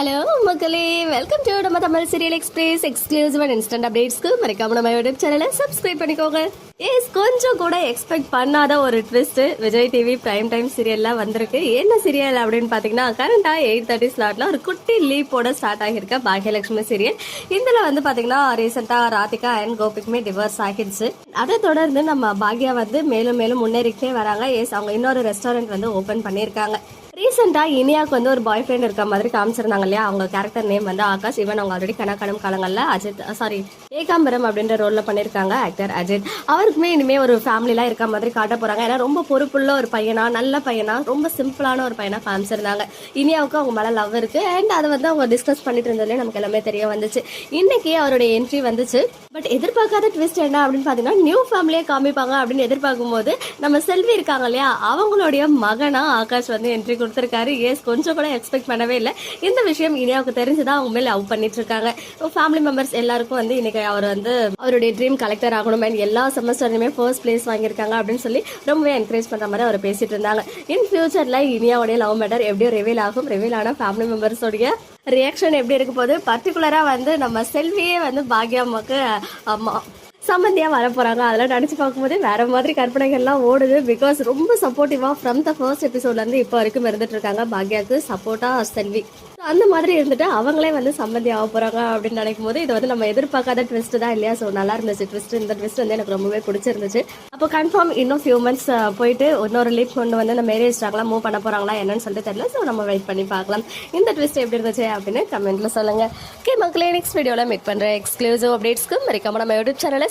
Hello மக்களே. Welcome to நம்ம Tamil serial express exclusive and instant அப்டேட்ஸ்க்கு மறக்காம நம்ம யூடியூப் சேனலை சப்ஸ்கிரைப் பண்ணிக்கோங்க. எஸ் கொஞ்சம் கூட எக்ஸ்பெக்ட் பண்ணாத ஒரு twist Vijay TV prime time சீரியல்ல வந்திருக்கு. என்ன சீரியல் அப்படின்னு பாத்தீங்கன்னா கரண்டா எயிட் தேர்ட்டி ஸ்லாட்ல ஒரு குட்டி லீப்போட ஸ்டார்ட் ஆகியிருக்க பாகியலட்சுமி சீரியல் இதுல வந்து பாத்தீங்கன்னா ரீசெண்டா ராதிகா அண்ட் கோபிக்குமே டிவோர்ஸ் ஆகிடுச்சு. அதை தொடர்ந்து நம்ம பாக்யா வந்து மேலும் மேலும் முன்னேறிக்கிட்டே வராங்க. எஸ் அவங்க இன்னொரு ரெஸ்டாரண்ட் வந்து ஓபன் பண்ணியிருக்காங்க. ரீசெண்டாக இனியாவுக்கு வந்து ஒரு பாய் ஃப்ரெண்ட் இருக்க மாதிரி காமிச்சிருந்தாங்க இல்லையா? அவங்க கேரக்டர் நேம் வந்து ஆகாஷ் ஈவன் அவங்க ஆல்ரெடி கணக்கணும் காலங்களில் அஜித் சாரி ஏகாம்பரம் அப்படின்ற ரோலில் பண்ணியிருக்காங்க ஆக்டர் அஜித். அவருக்குமே இனிமே ஒரு ஃபேமிலிலாம் இருக்க மாதிரி காட்ட போகிறாங்க ஏன்னா ரொம்ப பொறுப்புள்ள ஒரு பையனா நல்ல பையனா ரொம்ப சிம்பிளான ஒரு பையனா காமிச்சிருந்தாங்க. இனியாவுக்கு அவங்க மேலே லவ் இருக்குது அண்ட் அதை வந்து அவங்க டிஸ்கஸ் பண்ணிட்டு இருந்ததுலேயே நமக்கு எல்லாமே தெரிய வந்துச்சு. இன்னைக்கு அவருடைய என்ட்ரி வந்துச்சு. பட் எதிர்பார்க்காத ட்விஸ்ட் என்ன அப்படின்னு பார்த்தீங்கன்னா நியூ ஃபேமிலியே காமிப்பாங்க அப்படின்னு எதிர்பார்க்கும் போது நம்ம செல்வி இருக்காங்க இல்லையா? அவங்களுடைய மகனா ஆகாஷ் வந்து என்ட்ரி கொடுத்துருக்காரு. எஸ் கொஞ்சம் கூட எக்ஸ்பெக்ட் பண்ணவே இல்லை. இந்த விஷயம் இனியாவுக்கு தெரிஞ்சுதான் அவங்க மேலே லவ் பண்ணிட்டு இருக்காங்க ஃபேமிலி மெம்பர்ஸ் எல்லாருக்கும் வந்து இன்னைக்கு அவர் வந்து அவருடைய ட்ரீம் கலெக்டர் ஆகணும். அண்ட் எல்லா செமஸ்டர்லையுமே ஃபர்ஸ்ட் பிளேஸ் வாங்கியிருக்காங்க அப்படின்னு சொல்லி ரொம்பவே என்கரேஜ் பண்ற மாதிரி அவர் பேசிட்டு இருந்தாங்க. இன் ஃபியூச்சர்ல இனியாவுடைய லவ் மேட்டர் எப்படியோ ரிவீல் ஆகும். ரிவீல் ஆன ஃபேமிலி மெம்பர்ஸோடைய ரியாக்ஷன் எப்படி இருக்க போது பர்டிகுலரா வந்து நம்ம செல்வியே வந்து 阿妈 சம்மந்தியா வர போறாங்க அதெல்லாம் நினைச்சு பார்க்கும்போது வேற மாதிரி கற்பனைகள்லாம் ஓடுது. பிகாஸ் ரொம்ப சப்போர்ட்டிவா ஃப்ரம் த ஃபர்ஸ்ட் எபிசோட்ல இருந்து இப்போ வரைக்கும் இருந்துட்டு இருக்காங்க. பாக்யாக்கு சப்போர்ட்டா செல்வி. அந்த மாதிரி இருந்துட்டு அவங்களே வந்து சம்மந்தி ஆக போறாங்க அப்படின்னு நினைக்கும் போது இது வந்து நம்ம எதிர்பார்க்காத ட்விஸ்ட் தான் இல்லையா? ஸோ நல்லா இருந்துச்சு. ட்விஸ்ட் இந்த ட்விஸ்ட் வந்து எனக்கு ரொம்பவே பிடிச்சிருந்துச்சு. அப்போ கன்ஃபார்ம் இன்னும் ஃபியூ மந்த்ஸ் போயிட்டு இன்னொரு லீப் கொண்டு வந்து இந்த மேரேஜ் ஆகலாம் மூவ் பண்ண போறாங்களா என்னன்னு சொல்லிட்டு தெரியல. ஸோ நம்ம வெயிட் பண்ணி பார்க்கலாம். இந்த ட்விஸ்ட் எப்படி இருந்துச்சு அப்படின்னு கமெண்ட்ல சொல்லுங்க. ஓகே மக்களே நெக்ஸ்ட் வீடியோல மீட் பண்ற எக்ஸ்க்ளூசிவ் அப்டேட்ஸ்க்கு மறக்காம நம்ம யூடியூப் சேனலை